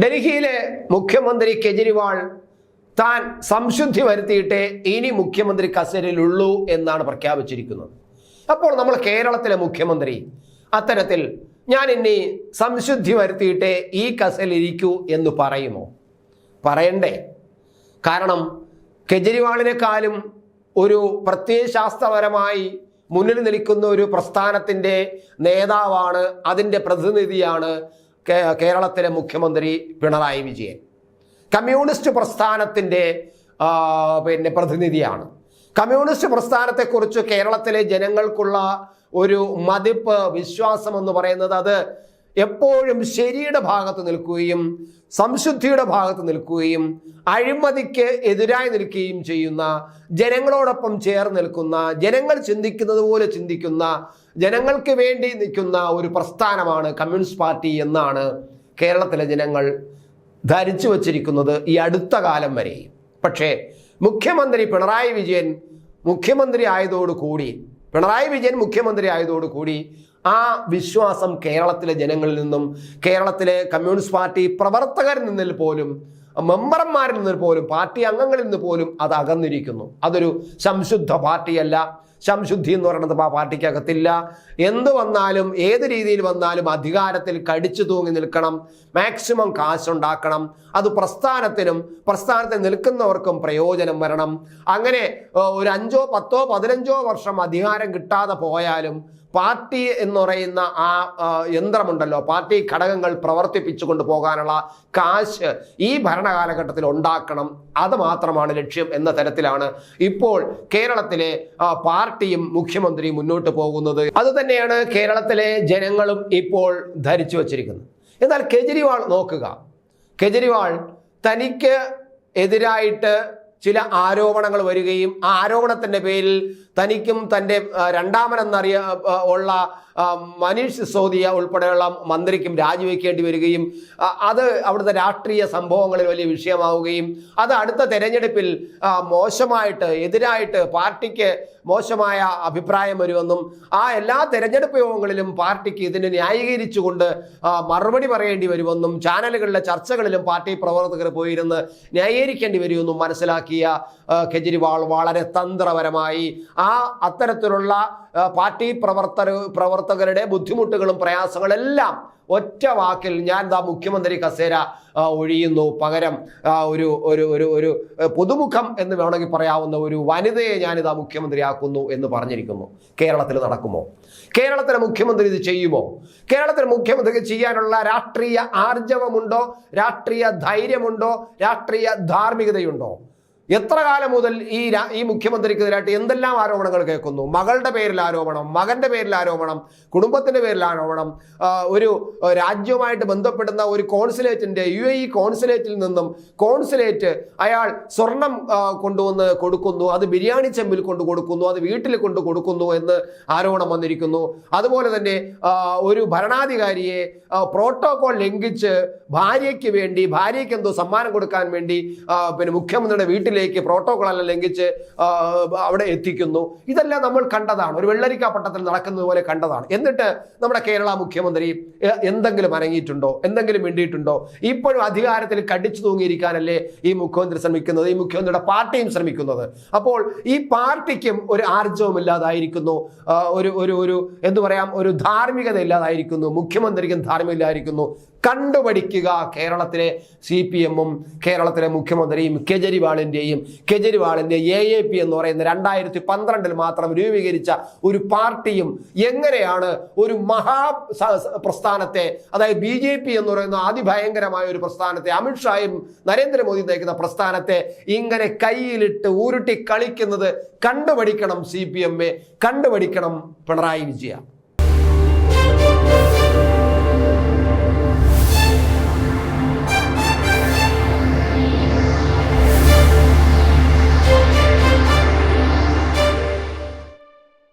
ഡൽഹിയിലെ മുഖ്യമന്ത്രി കെജ്രിവാൾ താൻ സംശുദ്ധി വരുത്തിയിട്ടേ ഇനി മുഖ്യമന്ത്രി കസേരയിലുള്ളൂ എന്നാണ് പ്രഖ്യാപിച്ചിരിക്കുന്നത്. അപ്പോൾ നമ്മൾ കേരളത്തിലെ മുഖ്യമന്ത്രി അത്തരത്തിൽ ഞാൻ ഇനി സംശുദ്ധി വരുത്തിയിട്ടേ ഈ കസേരയിൽ എന്ന് പറയുമോ? പറയണ്ടേ. കാരണം കെജ്രിവാളിനെക്കാളും ഒരു പ്രത്യയശാസ്ത്രപരമായി മുന്നിൽ നിൽക്കുന്ന ഒരു പ്രസ്ഥാനത്തിന്റെ നേതാവാണ് അതിന്റെ പ്രതിനിധിയാണ് കേരളത്തിലെ മുഖ്യമന്ത്രി പിണറായി വിജയൻ. കമ്മ്യൂണിസ്റ്റ് പ്രസ്ഥാനത്തിന്റെ പിന്നെ പ്രതിനിധിയാണ്. കമ്മ്യൂണിസ്റ്റ് പ്രസ്ഥാനത്തെക്കുറിച്ച് കേരളത്തിലെ ജനങ്ങൾക്കുള്ള ഒരു മതിപ്പ് വിശ്വാസം എന്ന് പറയുന്നത് അത് എപ്പോഴും ശരിയുടെ ഭാഗത്ത് നിൽക്കുകയും സംശുദ്ധിയുടെ ഭാഗത്ത് നിൽക്കുകയും അഴിമതിക്ക് എതിരായി നിൽക്കുകയും ചെയ്യുന്ന ജനങ്ങളോടൊപ്പം ചേർന്ന് നിൽക്കുന്ന ജനങ്ങൾ ചിന്തിക്കുന്നത് പോലെ ചിന്തിക്കുന്ന ജനങ്ങൾക്ക് വേണ്ടി നിൽക്കുന്ന ഒരു പ്രസ്ഥാനമാണ് കമ്മ്യൂണിസ്റ്റ് പാർട്ടി എന്നാണ് കേരളത്തിലെ ജനങ്ങൾ ധരിച്ചു വച്ചിരിക്കുന്നത് ഈ അടുത്ത കാലം വരെ. പക്ഷേ മുഖ്യമന്ത്രി പിണറായി വിജയൻ മുഖ്യമന്ത്രി ആയതോടുകൂടി പിണറായി വിജയൻ മുഖ്യമന്ത്രി ആയതോടുകൂടി ആ വിശ്വാസം കേരളത്തിലെ ജനങ്ങളിൽ നിന്നും കേരളത്തിലെ കമ്മ്യൂണിസ്റ്റ് പാർട്ടി പ്രവർത്തകരിൽ നിന്നിൽ പോലും മെമ്പർമാരിൽ നിന്ന് പോലും പാർട്ടി അംഗങ്ങളിൽ നിന്ന് പോലും അത് അകന്നിരിക്കുന്നു. അതൊരു സംശുദ്ധ പാർട്ടിയല്ല. സംശുദ്ധി എന്ന് പറയുന്നത് ആ പാർട്ടിക്കകത്തില്ല. എന്ത് വന്നാലും ഏത് രീതിയിൽ വന്നാലും അധികാരത്തിൽ കടിച്ചു തൂങ്ങി നിൽക്കണം. മാക്സിമം കാശുണ്ടാക്കണം. അത് പ്രസ്ഥാനത്തിനും പ്രസ്ഥാനത്തിൽ നിൽക്കുന്നവർക്കും പ്രയോജനം വരണം. അങ്ങനെ ഒരു അഞ്ചോ പത്തോ പതിനഞ്ചോ വർഷം അധികാരം കിട്ടാതെ പോയാലും പാർട്ടി എന്ന് പറയുന്ന ആ യന്ത്രമുണ്ടല്ലോ. പാർട്ടി ഘടകങ്ങൾ പ്രവർത്തിപ്പിച്ചു കൊണ്ട് പോകാനുള്ള കാശ് ഈ ഭരണകാലഘട്ടത്തിൽ ഉണ്ടാക്കണം. അത് മാത്രമാണ് ലക്ഷ്യം എന്ന തരത്തിലാണ് ഇപ്പോൾ കേരളത്തിലെ പാർട്ടിയും മുഖ്യമന്ത്രിയും മുന്നോട്ട് പോകുന്നത്. അത് തന്നെയാണ് കേരളത്തിലെ ജനങ്ങളും ഇപ്പോൾ ധരിച്ചു വച്ചിരിക്കുന്നത്. എന്നാൽ കെജ്രിവാൾ നോക്കുക. കെജ്രിവാൾ തനിക്ക് എതിരായിട്ട് ചില ആരോപണങ്ങൾ വരികയും ആ ആരോപണത്തിന്റെ പേരിൽ തനിക്കും തന്റെ രണ്ടാമനെന്നറിയ ഉള്ള മനീഷ് സിസോദിയ ഉൾപ്പെടെയുള്ള മന്ത്രിക്കും രാജിവെക്കേണ്ടി വരികയും അത് അവിടുത്തെ രാഷ്ട്രീയ സംഭവങ്ങളിൽ വലിയ വിഷയമാവുകയും അത് അടുത്ത തെരഞ്ഞെടുപ്പിൽ മോശമായിട്ട് എതിരായിട്ട് പാർട്ടിക്ക് മോശമായ അഭിപ്രായം വരുമെന്നും ആ എല്ലാ തെരഞ്ഞെടുപ്പ് യോഗങ്ങളിലും പാർട്ടിക്ക് ഇതിനെ ന്യായീകരിച്ചുകൊണ്ട് മറുപടി പറയേണ്ടി വരുമെന്നും ചാനലുകളിലെ ചർച്ചകളിലും പാർട്ടി പ്രവർത്തകർ പോയിരുന്ന് ന്യായീകരിക്കേണ്ടി വരുമെന്നും മനസ്സിലാക്കിയ കെജ്രിവാൾ വളരെ തന്ത്രപരമായി ആ അത്തരത്തിലുള്ള പാർട്ടി പ്രവർത്തക പ്രവർത്തകരുടെ ബുദ്ധിമുട്ടുകളും പ്രയാസങ്ങളെല്ലാം ഒറ്റ വാക്കിൽ ഞാൻ ദാ മുഖ്യമന്ത്രി കസേര ഒഴിയുന്നു. പകരം ഒരു ഒരു ഒരു ഒരു പുതുമുഖം എന്ന് വേണമെങ്കിൽ പറയാവുന്ന ഒരു വനിതയെ ഞാൻ ഞാനിതാ മുഖ്യമന്ത്രിയാക്കുന്നു എന്ന് പറഞ്ഞിരിക്കുന്നു. കേരളത്തിൽ നടക്കുമോ? കേരളത്തിലെ മുഖ്യമന്ത്രി ഇത് ചെയ്യുമോ? കേരളത്തിലെ മുഖ്യമന്ത്രിക്ക് ചെയ്യാനുള്ള രാഷ്ട്രീയ ആർജവമുണ്ടോ? രാഷ്ട്രീയ ധൈര്യമുണ്ടോ? രാഷ്ട്രീയ ധാർമ്മികതയുണ്ടോ? എത്ര കാലം മുതൽ ഈ ഈ മുഖ്യമന്ത്രിക്കെതിരായിട്ട് എന്തെല്ലാം ആരോപണങ്ങൾ കേൾക്കുന്നു? മകളുടെ പേരിൽ ആരോപണം മകന്റെ പേരിൽ ആരോപണം കുടുംബത്തിന്റെ പേരിൽ ആരോപണം ഒരു രാജ്യവുമായിട്ട് ബന്ധപ്പെടുന്ന ഒരു കോൺസുലേറ്റിന്റെ യു എ ഇ കോൺസുലേറ്റിൽ നിന്നും കോൺസുലേറ്റ് അയാൾ സ്വർണം കൊണ്ടുവന്ന് കൊടുക്കുന്നു അത് ബിരിയാണി ചെമ്പിൽ കൊണ്ട് കൊടുക്കുന്നു അത് വീട്ടിൽ കൊണ്ട് കൊടുക്കുന്നു എന്ന് ആരോപണം വന്നിരിക്കുന്നു. അതുപോലെ തന്നെ ഒരു ഭരണാധികാരിയെ പ്രോട്ടോകോൾ ലംഘിച്ച് ഭാര്യയ്ക്ക് വേണ്ടി ഭാര്യയ്ക്ക് എന്തോ സമ്മാനം കൊടുക്കാൻ വേണ്ടി പിന്നെ മുഖ്യമന്ത്രിയുടെ വീട്ടിലേക്ക് പ്രോട്ടോകോൾ എല്ലാം ലംഘിച്ച് അവിടെ എത്തിക്കുന്നു. ഇതെല്ലാം നമ്മൾ കണ്ടതാണ്. ഒരു വെള്ളരിക്ക പട്ടത്തിൽ നടക്കുന്നത് പോലെ കണ്ടതാണ്. എന്നിട്ട് നമ്മുടെ കേരള മുഖ്യമന്ത്രി എന്തെങ്കിലും അനങ്ങിയിട്ടുണ്ടോ? എന്തെങ്കിലും വേണ്ടിയിട്ടുണ്ടോ ഇപ്പോഴും അധികാരത്തിൽ കടിച്ചു തൂങ്ങിയിരിക്കാനല്ലേ ഈ മുഖ്യമന്ത്രി ശ്രമിക്കുന്നത്? ഈ മുഖ്യമന്ത്രിയുടെ പാർട്ടിയും ശ്രമിക്കുന്നത്. അപ്പോൾ ഈ പാർട്ടിക്കും ഒരു ആർജവും ഇല്ലാതായിരിക്കുന്നു. ഒരു ഒരു ഒരു എന്തു പറയാം ഒരു ധാർമ്മികത ഇല്ലാതായിരിക്കുന്നു. മുഖ്യമന്ത്രിക്കും ധാർമ്മിക ഇല്ലായിരിക്കുന്നു. കണ്ടുപഠിക്കുക കേരളത്തിലെ സി പി എമ്മും കേരളത്തിലെ മുഖ്യമന്ത്രിയും കെജ്രിവാളിന്റെയും കെജ്രിവാളിന്റെ എ എ പി എന്ന് പറയുന്ന രണ്ടായിരത്തി പന്ത്രണ്ടിൽ മാത്രം രൂപീകരിച്ച ഒരു പാർട്ടിയും എങ്ങനെയാണ് ഒരു മഹാ പ്രസ്ഥാനത്തെ അതായത് ബി ജെ പി എന്ന് പറയുന്ന അതിഭയങ്കരമായ ഒരു പ്രസ്ഥാനത്തെ അമിത്ഷായും നരേന്ദ്രമോദി നയിക്കുന്ന പ്രസ്ഥാനത്തെ ഇങ്ങനെ കയ്യിലിട്ട് ഉരുട്ടി കളിക്കുന്നത് കണ്ടുപഠിക്കണം സി പി എം എ കണ്ടുപഠിക്കണം പിണറായി വിജയ.